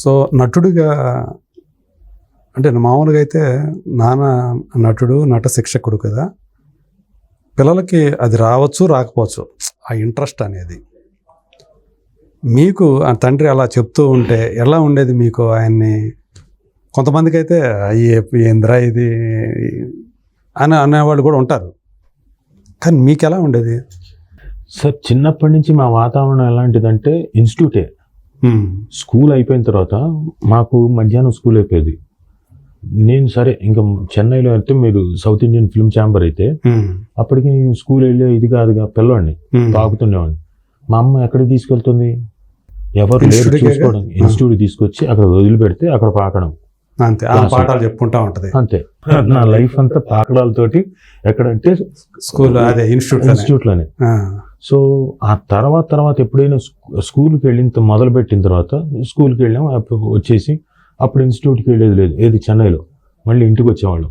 So నటుడిగా అంటే మామూలుగా అయితే నాన్న నటుడు నట శిక్షకుడు కదా. పిల్లలకి అది రావచ్చు రాకపోవచ్చు. ఆ ఇంట్రెస్ట్ అనేది. మీకు ఆ తండ్రి అలా చెప్తూ ఉంటే ఎలా ఉండేది మీకు ఆయన్ని? కొంతమందికి అయితే అయ్యే ఏంద్రా ఇది? అని అనేవాళ్ళు కూడా ఉంటారు. కానీ మీకు ఎలా ఉండేది? సార్ చిన్నప్పటి నుంచి మా వాతావరణం ఎలాంటిదంటే ఇన్స్టిట్యూటే. స్కూల్ అయిపోయిన తర్వాత మాకు మధ్యాహ్నం స్కూల్ అయిపోయేది. నేను సరే ఇంకా చెన్నైలో అంటే మీరు సౌత్ ఇండియన్ ఫిల్మ్ ఛాంబర్ అయితే అప్పటికి నేను స్కూల్ వెళ్ళే ఇది కాదుగా పిల్లవాడిని. తాగుతుండేవాడిని. మా అమ్మ ఎక్కడికి తీసుకెళ్తుంది? ఎవరు లేరు చూసుకోవడం ఇన్స్టిట్యూట్ తీసుకొచ్చి అక్కడ వదిలిపెడితే అక్కడ పాకడం. అంతే. ఆ పాఠాలు చెప్పుకుంటా ఉంటది. అంతే. నా లైఫ్ అంతా పాకడాలతోటి ఎక్కడంటే స్కూల్ అదే ఇన్స్టిట్యూట్ ఇన్స్టిట్యూట్లోనే సో ఆ తర్వాత తర్వాత ఎప్పుడైనా స్కూ- స్కూల్కి వెళ్ళిన మొదలు పెట్టిన తర్వాత స్కూల్కి వెళ్ళాం. అప్పుడు వచ్చేసి అప్పుడు ఇన్స్టిట్యూట్కి వెళ్ళేది లేదు. ఏది చెన్నైలో. మళ్ళీ ఇంటికి వచ్చేవాళ్ళం.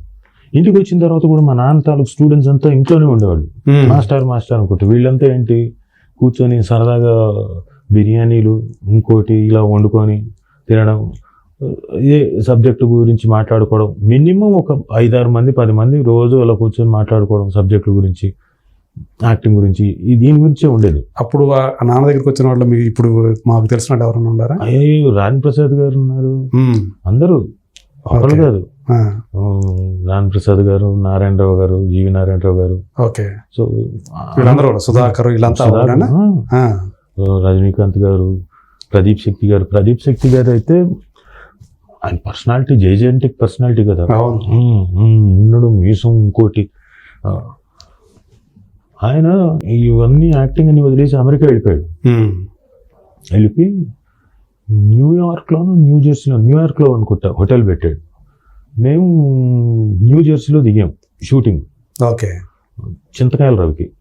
ఇంటికి వచ్చిన తర్వాత కూడా మా నాన్న తాలూకు స్టూడెంట్స్ అంతా ఇంట్లోనే ఉండేవాళ్ళు. మాస్టర్ మాస్టర్ అనుకుంటే. వీళ్ళంతా ఏంటి? కూర్చొని సరదాగా బిర్యానీలు ఇంకోటి ఇలా వండుకొని తినడం. ఏ సబ్జెక్టు గురించి మాట్లాడుకోవడం మినిమం ఒక ఐదారు మంది పది మంది రోజు అలా కూర్చొని మాట్లాడుకోవడం సబ్జెక్టుల గురించి యాక్టింగ్ గురించి ఈ దీని గురించే ఉండేది. అప్పుడు ఆ నాన్న దగ్గరికి వచ్చిన వాళ్ళు మీకు ఇప్పుడు మాకు తెలిసిన ఎవరైనా ఉన్నారా? అయ్యో రాణి ప్రసాద్ గారు ఉన్నారు. అందరూ ఒకరు ఆ, రాణి ప్రసాద్ గారు నారాయణరావు గారు జీవి నారాయణరావు గారు. ఓకే. సో వీళ్ళందరూ సుధాకర్ వీళ్ళంతా రజనీకాంత్ గారు ప్రదీప్ శక్తి గారు ప్రదీప్ శక్తి గారు అయితే ఆయన పర్సనాలిటీ జైజెంటిక్ పర్సనాలిటీ కదా. ఉండడం మీసం ఇంకోటి. ఆయన ఇవన్నీ యాక్టింగ్ అని వదిలేసి అమెరికా వెళ్ళిపోయాడు. వెళ్ళిపోయి న్యూయార్క్లోనూ న్యూ జెర్సీలో న్యూయార్క్లో అనుకుంటా హోటల్ పెట్టాడు. మేము న్యూ జెర్సీలో దిగాం షూటింగ్ ఓకే. చింతకాయల రవికి.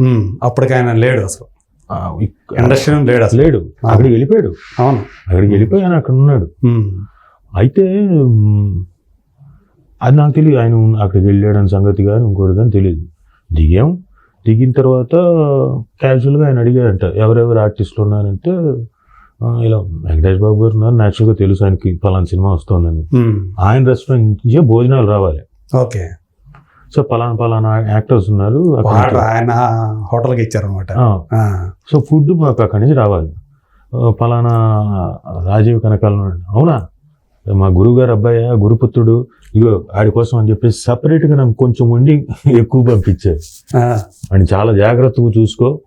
ఉమ్, అప్పటికి ఆయన లేడు అసలు. ఇండస్ట్రీ లేడు అసలు. లేడు. అక్కడికి వెళ్ళిపోయాడు. అవును. అక్కడికి వెళ్ళిపోయి ఆయన అక్కడ ఉన్నాడు. అయితే అది నాకు తెలియదు. ఆయన అక్కడికి వెళ్ళాడని సంగతి కానీ ఇంకోటి కానీ తెలియదు. దిగాం. దిగిన తర్వాత క్యాజువల్గా ఆయన అడిగాడంట ఎవరెవరు ఆర్టిస్టులు ఉన్నారంటే "ఆ, ఇలా వెంకటేష్ బాబు గారు ఉన్నారు. న్యాచురల్గా తెలుసు ఆయనకి పలానా సినిమా వస్తుందని. ఆయన రెస్టారెంట్ నుంచే భోజనాలు రావాలి. ఓకే. సో పలానా పలానా యాక్టర్స్ ఉన్నారు. ఆయన హోటల్కి ఇచ్చారనమాట సో ఫుడ్ మాకు అక్కడి నుంచి రావాలి. పలానా రాజీవ్ కనకాల. అవునా? మా గురువు గారు అబ్బాయి గురుపుత్రుడు ఇగో ఆడి కోసం అని చెప్పేసి సపరేట్గా నాకు కొంచెం వండి ఎక్కువ పంపించారు. అని చాలా జాగ్రత్తగా చూసుకో.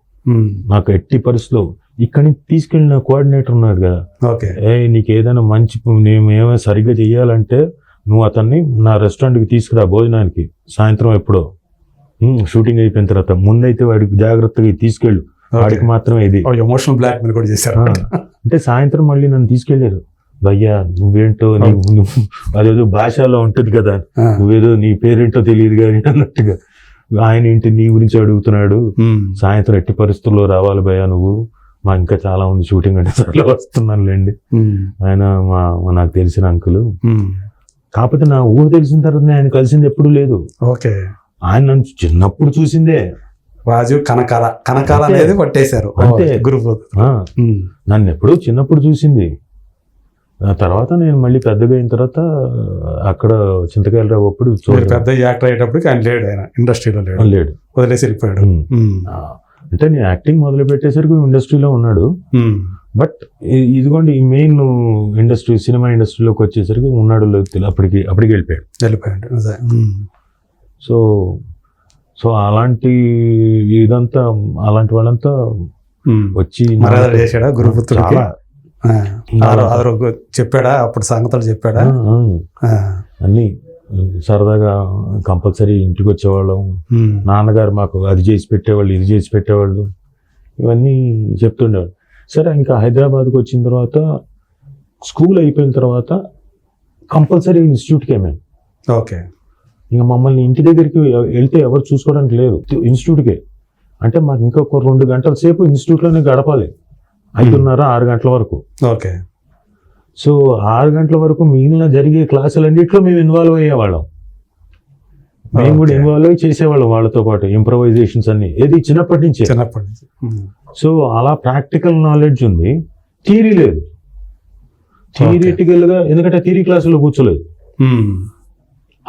నాకు ఎట్టి పరిస్థితిలో ఇక్కడి నుంచి తీసుకెళ్ళిన కోఆర్డినేటర్ ఉన్నాడు కదా. ఓకే. ఏ నీకు ఏదైనా మంచి నేను ఏమైనా సరిగ్గా చెయ్యాలంటే నువ్వు అతన్ని నా రెస్టారెంట్కి తీసుకురా భోజనానికి సాయంత్రం ఎప్పుడో. షూటింగ్ అయిపోయిన తర్వాత. ముందైతే వాడికి జాగ్రత్తగా తీసుకెళ్ళు. వాడికి మాత్రమే ఇది. ఎమోషనల్ బ్లాక్ మెయిల్ కూడా చేశారు. అంటే సాయంత్రం మళ్ళీ నన్ను తీసుకెళ్ళారు. భయ్యా నువ్వేంటో నువ్వు అదేదో భాషలో ఉంటుంది కదా. నువ్వేదో నీ పేరేంటో తెలియదు కానీ అన్నట్టుగా. ఆయన ఏంటి నీ గురించి అడుగుతున్నాడు. సాయంత్రం ఎట్టి పరిస్థితుల్లో రావాలి భయ్యా నువ్వు? మా ఇంకా చాలా ఉంది షూటింగ్ అంటే సరే వస్తున్నానులేండి. ఆయన మా నాకు తెలిసిన అంకులు. కాకపోతే నా ఊహ తెలిసిన తర్వాత ఆయన కలిసింది ఎప్పుడు లేదు. ఓకే. ఆయన నన్ను చిన్నప్పుడు చూసిందే. రాజు కనకాల కనకాల. అనేది పట్టేశారు అంతే. గ్రూప్ ఆ, నన్ను ఎప్పుడూ చిన్నప్పుడు చూసింది. తర్వాత నేను మళ్ళీ పెద్దగా అయిన తర్వాత అక్కడ చింతకాయల రావు అప్పుడు మీరు చూడలేదు. పెద్ద యాక్టర్ అయ్యేటప్పటికి ఆయన లేడు ఆయన ఇండస్ట్రీలో లేడు. లేడు. వదిలేసి వెళ్ళిపోయాడు. అంటే నేను యాక్టింగ్ మొదలు పెట్టేసరికి ఇండస్ట్రీలో ఉన్నాడు. బట్ ఇదిగోండి ఈ మెయిన్ ఇండస్ట్రీ సినిమా ఇండస్ట్రీలోకి వచ్చేసరికి ఉన్నాడు. అప్పటికి అప్పటికి వెళ్ళిపోయాడు. వెళ్ళిపోయాడు. సో సో అలాంటి ఇదంతా అలాంటి వాళ్ళంతా. వచ్చి చేశాడా గురుపుత్రుడికి? చెప్పాడా? అప్పుడు సంగతులు చెప్పాడా? అన్నీ సరదాగా కంపల్సరీ ఇంటికి వచ్చేవాళ్ళం. నాన్నగారు మాకు అది చేసి పెట్టేవాళ్ళు ఇది చేసి పెట్టేవాళ్ళు. ఇవన్నీ చెప్తుండేవాళ్ళు. సరే ఇంకా హైదరాబాద్కి వచ్చిన తర్వాత స్కూల్ అయిపోయిన తర్వాత కంపల్సరీ ఇన్స్టిట్యూట్కి మేము. ఓకే. ఇంకా మమ్మల్ని ఇంటి దగ్గరికి వెళ్తే ఎవరు చూసుకోవడానికి లేరు. ఇన్స్టిట్యూట్కే. అంటే మాకు ఇంకొక రెండు గంటల సేపు ఇన్స్టిట్యూట్లోనే గడపాలి. ఐదున్నర ఆరు గంటల వరకు. ఓకే. సో ఆరు గంటల వరకు మిగిలిన జరిగే క్లాసులన్నింటిలో మేము ఇన్వాల్వ్ అయ్యేవాళ్ళం. మేము కూడా. ఇన్వాల్వ్ అయ్యి చేసేవాళ్ళం వాళ్ళతో పాటు ఇంప్రవైజేషన్స్ అన్ని. ఏది చిన్నప్పటి నుంచే. చిన్నప్పటి నుంచి. సో అలా ప్రాక్టికల్ నాలెడ్జ్ ఉంది. థియరీ లేదు. థియరిటికల్గా ఎందుకంటే థియరీ క్లాసులో కూర్చోలేదు.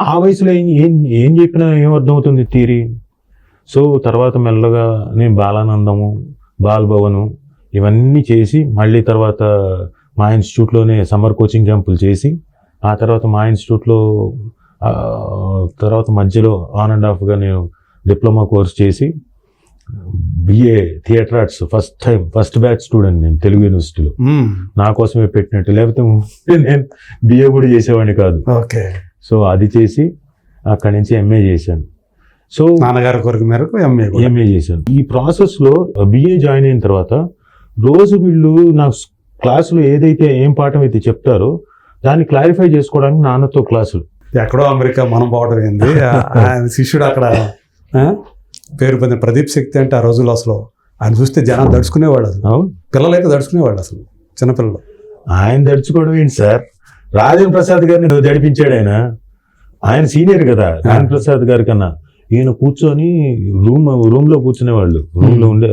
ఆ వయసులో ఏం ఏం ఏం చెప్పినా ఏం అర్థమవుతుంది థియరీ? సో తర్వాత మెల్లగా నేను బాలానందము బాలభవను ఇవన్నీ చేసి మళ్ళీ తర్వాత మా ఇన్స్టిట్యూట్లోనే సమ్మర్ కోచింగ్ క్యాంపులు చేసి ఆ తర్వాత మా ఇన్స్టిట్యూట్లో తర్వాత మధ్యలో ఆన్ అండ్ ఆఫ్గా నేను డిప్లొమా కోర్స్ చేసి BA theatre arts first time first batch student నేను తెలుగు యూనివర్సిటీలో. ఉమ్. నా కోసమే పెట్టినట్టు లేకపోతే నేను బిఏ కూడా చేసేవాడిని కాదు. ఓకే. సో అది చేసి అక్కడి నుంచి ఎంఏ చేశాను. సో నాన్నగారి కోరిక మేరకు ఎంఏ. ఎంఏ చేశాను. ఈ ప్రాసెస్లో బిఏ జాయిన్ అయిన తర్వాత రోజు వీళ్ళు నాకు క్లాసులో ఏదైతే ఏం పాఠం అయితే చెప్తారో దాన్ని క్లారిఫై చేసుకోవడానికి నాన్నతో క్లాసులు. ఎక్కడో అమెరికా మనం పోవడం ఏంది? ఆయన శిష్యుడు అక్కడ పేరు పొందిన ప్రదీప్ శక్తి అంటే ఆ రోజుల్లో అసలు ఆయన చూస్తే జనం దడుచుకునేవాడు అసలు. పిల్లలైతే దడుచుకునేవాడు అసలు చిన్నపిల్లలు. ఆయన దడుచుకోవడం ఏంటి సార్? రాజేంద్ర ప్రసాద్ గారిని దడిపించాడు ఆయన. ఆయన సీనియర్ కదా రాజేంద్ర ప్రసాద్ గారి కన్నా. ఈయన కూర్చొని రూమ్ రూమ్లో కూర్చునేవాళ్ళు. రూమ్లో ఉండే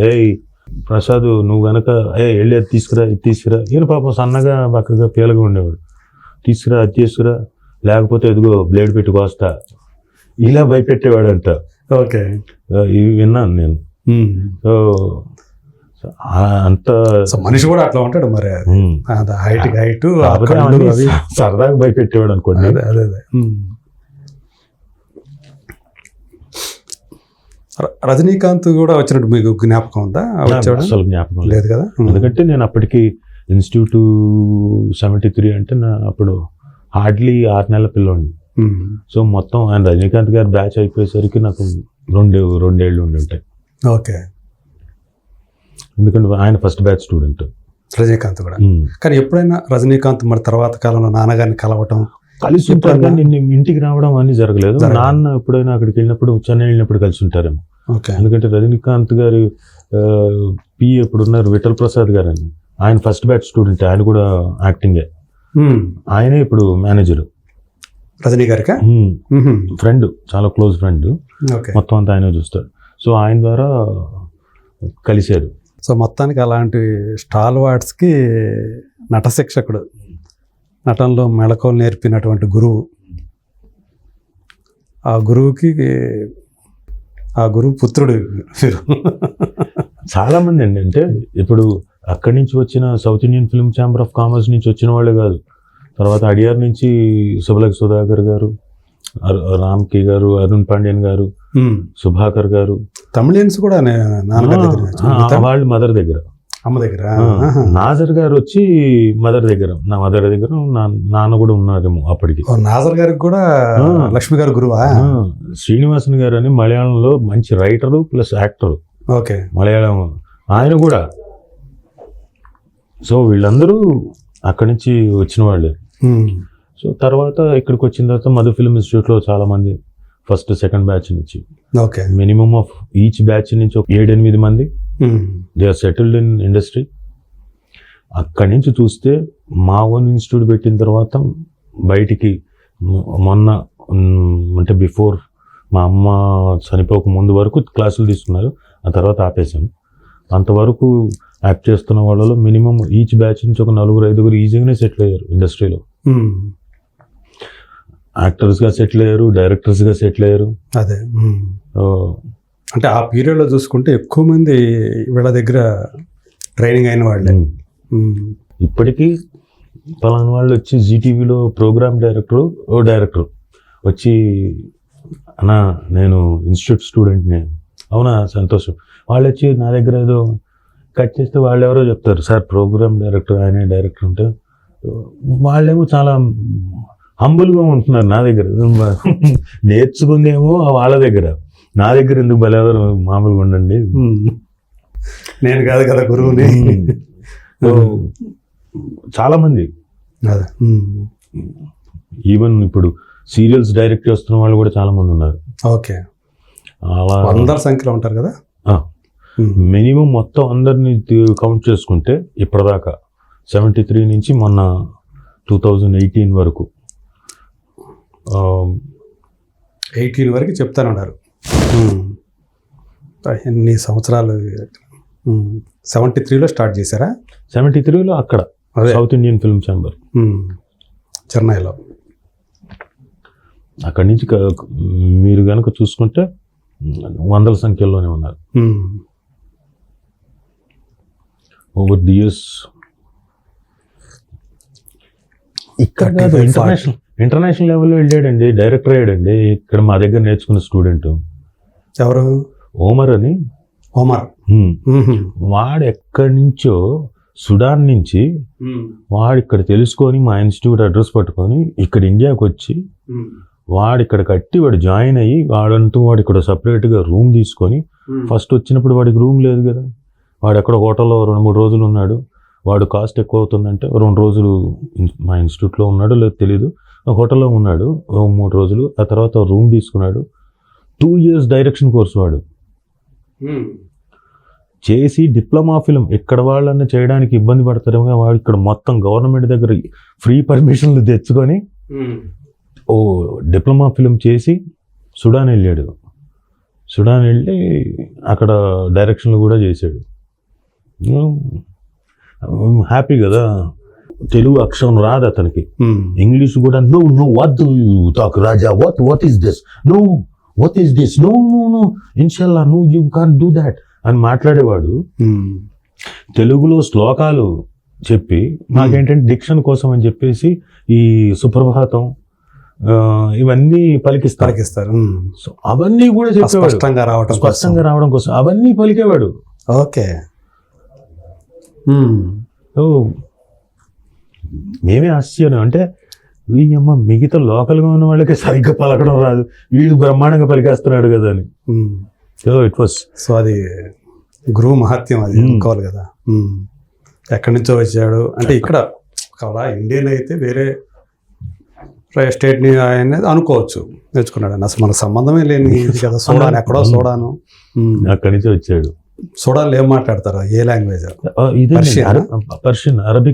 ప్రసాద్ నువ్వు గనక ఏ వెళ్ళి అది తీసుకురా ఇది తీసుకురా. ఈయన పాపం సన్నగా బక్కగా పీలగా ఉండేవాడు. తీసుకురా అది తీసుకురా లేకపోతే ఎదుగో బ్లేడ్ పెట్టి కోస్తా. ఇలా భయపెట్టేవాడంట. ఓకే. ఇవి విన్నాను నేను. సో అంత మనిషి కూడా అట్లా ఉంటాడు మరి. హైట్ హైట్ సరదాగా భయపెట్టేవాడు అనుకోండి. అదే అదే రజనీకాంత్ కూడా వచ్చినట్టు మీకు జ్ఞాపకం ఉందా? వచ్చాడు? అసలు జ్ఞాపకం లేదు. కదా. ఎందుకంటే నేను అప్పటికి ఇన్స్టిట్యూట్ సెవెంటీ త్రీ అంటే నా అప్పుడు హార్డ్లీ ఆరు నెలల పిల్లోడిని. సో మొత్తం ఆయన రజనీకాంత్ గారు బ్యాచ్ అయిపోయేసరికి నాకు రెండు రెండేళ్ళు ఉండి ఉంటాయి. ఓకే. ఎందుకంటే ఆయన ఫస్ట్ బ్యాచ్ స్టూడెంట్. రజనీకాంత్ కూడా. కానీ ఎప్పుడైనా రజనీకాంత్ మరి తర్వాత కాలంలో నాన్నగారిని కలవటం కలిసి ఉంటారు నిన్ను ఇంటికి రావడం అన్నీ జరగలేదు. నాన్న ఎప్పుడైనా అక్కడికి వెళ్ళినప్పుడు చెన్నై వెళ్ళినప్పుడు కలిసి ఉంటారేమో. ఓకే. ఎందుకంటే రజనీకాంత్ గారి పి ఎప్పుడు ఉన్నారు? విఠల్ ప్రసాద్ గారు అని ఆయన ఫస్ట్ బ్యాచ్ స్టూడెంట్ ఆయన కూడా యాక్టింగే. ఆయనే ఇప్పుడు మేనేజర్. రజనీ గారికా. ఫ్రెండ్ చాలా క్లోజ్ ఫ్రెండ్. మొత్తం అంతా ఆయనే చూస్తాడు. సో ఆయన ద్వారా కలిశారు. సో మొత్తానికి అలాంటి స్టాల్ వార్డ్స్కి నట శిక్షకుడు నటనలో మెళకువలు నేర్పినటువంటి గురువు. ఆ గురువుకి ఆ గురువు పుత్రుడు మీరు చాలా మంది అండి అంటే ఇప్పుడు అక్కడి నుంచి వచ్చిన South Indian Film Chamber of Commerce నుంచి వచ్చిన వాళ్ళే కాదు. తర్వాత అడియార్ నుంచి సుబలక్ సుధాకర్ గారు అర్- రామ్కి గారు అరుణ్ పాండ్యన్ గారు. సుభాకర్ గారు. తమిళియన్స్ కూడా? వాళ్ళు మదర్ దగ్గర. అమ్మ దగ్గర. నాజర్ గారు వచ్చి మదర్ దగ్గర నా మదర్ దగ్గర నా- నాన్న కూడా ఉన్నారేమో అప్పటికి. నాజర్ గారికి కూడా. లక్ష్మి గారి గురువా? శ్రీనివాసన్ గారు అని మలయాళంలో మంచి writer plus actor okay. Malayalam ఆయన కూడా. సో వీళ్ళందరూ అక్కడి నుంచి వచ్చిన వాళ్ళే. సో తర్వాత ఇక్కడికి వచ్చిన తర్వాత మధు ఫిల్మ్ ఇన్స్టిట్యూట్లో చాలా మంది ఫస్ట్ సెకండ్ బ్యాచ్ నుంచి. Okay. Minimum of each batch నుంచి ఒక ఏడెనిమిది మంది. They are settled in industry అక్కడి నుంచి చూస్తే మా ఓన్ ఇన్స్టిట్యూట్ పెట్టిన తర్వాత బయటికి మొన్న అంటే బిఫోర్ మా అమ్మ చనిపోక ముందు వరకు క్లాసులు తీసుకున్నారు. ఆ తర్వాత ఆపేసాం అంతవరకు యాక్ట్ చేస్తున్న వాళ్ళలో మినిమం ఈచ్ బ్యాచ్ నుంచి ఒక నలుగురు ఐదుగురు ఈజీగానే సెటిల్ అయ్యారు ఇండస్ట్రీలో. యాక్టర్స్గా సెటిల్ అయ్యారు డైరెక్టర్స్గా సెటిల్ అయ్యారు. అదే. ఆ, అంటే ఆ పీరియడ్లో చూసుకుంటే ఎక్కువ మంది వీళ్ళ దగ్గర ట్రైనింగ్ అయిన వాళ్ళే. ఇప్పటికీ పలానా వాళ్ళు వచ్చి జీటీవీలో ప్రోగ్రామ్ డైరెక్టర్ ఓ డైరెక్టర్ వచ్చి అన్నా నేను ఇన్స్టిట్యూట్ స్టూడెంట్ని అవునా సంతోషం. వాళ్ళు వచ్చి నా దగ్గర ఏదో కట్ చేస్తే వాళ్ళు ఎవరో చెప్తారు. సార్ ప్రోగ్రామ్ డైరెక్టర్ ఆయనే డైరెక్టర్ ఉంటే వాళ్ళేమో చాలా హంబుల్గా ఉంటున్నారు నా దగ్గర. నేర్చుకుందేమో వాళ్ళ దగ్గర. నా దగ్గర ఎందుకు బలెవరు మామూలుగా ఉండండి. నేను కాదు కదా గురువుని. సో, చాలా మంది. అదే. ఉమ్. ఈవెన్ ఇప్పుడు సీరియల్స్ డైరెక్ట్ చేస్తున్న వాళ్ళు కూడా చాలా మంది ఉన్నారు. ఓకే. అలా వందల సంఖ్యలో ఉంటారు కదా. మినిమం మొత్తం అందరినీ కౌంట్ చేసుకుంటే ఇప్పటిదాకా సెవెంటీ త్రీ నుంచి మొన్న టూ థౌజండ్ ఎయిటీన్ వరకు. ఎయిటీన్ వరకు చెప్తానున్నారు. ఎన్ని సంవత్సరాలు? సెవెంటీ త్రీలో స్టార్ట్ చేశారా? సెవెంటీ త్రీలో అక్కడ అదే. South Indian Film Chamber. చెన్నైలో. అక్కడి నుంచి మీరు కనుక చూసుకుంటే వందల సంఖ్యలోనే ఉన్నారు. ఓవర్ ది ఇయర్స్ ఇక్కడ కాదు 35, ఇంటర్నేషనల్ ఇంటర్నేషనల్ లెవెల్లో వెళ్ళాడండి డైరెక్టర్ అయ్యాడండి. ఇక్కడ మా దగ్గర నేర్చుకున్న స్టూడెంట్ ఎవరు ఓమర్ అని. ఉహు. వాడు ఎక్కడి నుంచో సుడాన్ నుంచి. వాడు ఇక్కడ తెలుసుకొని మా ఇన్స్టిట్యూట్ అడ్రస్ పట్టుకొని ఇక్కడ ఇండియాకి వచ్చి. వాడు ఇక్కడ కట్టి వాడు జాయిన్ అయ్యి వాడంటూ వాడు ఇక్కడ సపరేట్గా రూమ్ తీసుకొని. ఫస్ట్ వచ్చినప్పుడు వాడికి రూమ్ లేదు కదా వాడు ఎక్కడ హోటల్లో రెండు మూడు రోజులు ఉన్నాడు వాడు కాస్ట్ ఎక్కువ అవుతుందంటే రెండు రోజులు మా ఇన్స్టిట్యూట్లో ఉన్నాడు లేదు తెలీదు హోటల్లో ఉన్నాడు మూడు రోజులు ఆ తర్వాత రూమ్ తీసుకున్నాడు టూ ఇయర్స్ డైరెక్షన్ కోర్స్ వాడు. ఉమ్. చేసి డిప్లొమా ఫిల్మ్ ఇక్కడ వాళ్ళని చేయడానికి ఇబ్బంది పడతారేమో వాడు ఇక్కడ మొత్తం గవర్నమెంట్ దగ్గర ఫ్రీ పర్మిషన్లు తెచ్చుకొని ఉమ్. ఓ డిప్లొమా ఫిల్మ్ చేసి సుడాన్ వెళ్ళాడు. సుడాన్ వెళ్ళి అక్కడ డైరెక్షన్లు కూడా చేశాడు. హ్యాపీ కదా. తెలుగు అక్షరం రాదు అతనికి. ఇంగ్లీష్ కూడా no no what talk Raja what what is this no what is this no no no ఇన్షల్లా no you can do that అని మాట్లాడేవాడు. ఉమ్. తెలుగులో శ్లోకాలు చెప్పి మాకేంటంటే డిక్షన్ కోసం అని చెప్పేసి ఈ సుప్రభాతం ఇవన్నీ పలికిస్తారు. పలికిస్తారు. ఉమ్. సో అవన్నీ కూడా చెప్పేవాడు. స్పష్టంగా కోసం. స్పష్టంగా రావడం కోసం. అవన్నీ పలికేవాడు. ఓకే. మేమే ఆశ్చర్యం. అంటే ఈ అమ్మ మిగతా లోకల్గా ఉన్న వాళ్ళకి సరిగ్గా పలకడం రాదు. వీళ్ళు బ్రహ్మాండంగా పలికేస్తున్నాడు కదా అని. సో ఇట్ వాస్ సో అది గురువు మహత్యం అది. అనుకోవాలి కదా. ఎక్కడి నుంచో వచ్చాడు. అంటే ఇక్కడ కదా ఇండియన్ అయితే వేరే స్టేట్ని అనేది అనుకోవచ్చు. నేర్చుకున్నాడు. అసలు మనకు సంబంధమే లేని కదా. సోడాన్ ఎక్కడో సోడాను. అక్కడి నుంచి వచ్చాడు. సోడాన్లో ఏం మాట్లాడతారు? ఏ లాంగ్వేజ్? పర్షియన్? అరబిక్